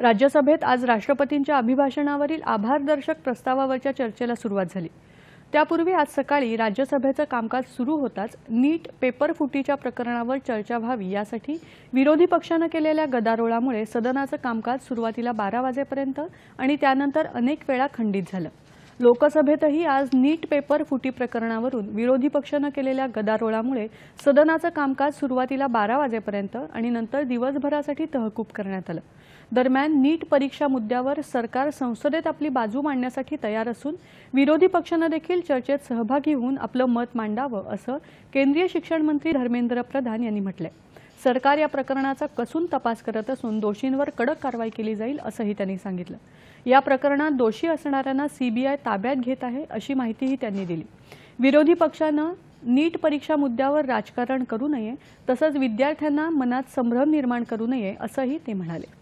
राज्यसभेत आज राष्ट्रपतींच्या अभिभाषणावरील आभारदर्शक प्रस्तावावरच्या चर्चेला सुरुवात झाली. त्यापूर्वी आज सकाळी राज्यसभेचं कामकाज सुरू होताच नीट पेपर फुटीच्या प्रकरणावर चर्चा व्हावी यासाठी विरोधी पक्षानं केलेल्या गदारोळामुळे सदनाचं कामकाज सुरुवातीला बारा वाजेपर्यंत आणि त्यानंतर अनेक वेळा खंडित झालं. लोकसभेतही आज नीट पेपर फुटी प्रकरणावरून विरोधी पक्षानं केलेल्या गदारोळामुळे सदनाचं कामकाज सुरुवातीला बारा वाजेपर्यंत आणि नंतर दिवसभरासाठी तहकूब करण्यात आलं. दरम्यान नीट परीक्षा मुद्द्यावर सरकार संसदेत आपली बाजू मांडण्यासाठी तयार असून विरोधी पक्षानं देखील चर्चेत सहभागी होऊन आपलं मत मांडावं असं केंद्रीय शिक्षण मंत्री धर्मेंद्र प्रधान यांनी म्हटलंय. सरकार या प्रकरणाचा कसून तपास करत असून दोषींवर कडक कारवाई केली जाईल असंही त्यांनी सांगितलं. या प्रकरणात दोषी असणाऱ्यांना सीबीआय ताब्यात घेत आहे अशी माहितीही त्यांनी दिली. विरोधी पक्षानं नीट परीक्षा मुद्द्यावर राजकारण करू नये तसंच विद्यार्थ्यांना मनात संभ्रम निर्माण करू नये असंही ते म्हणाले.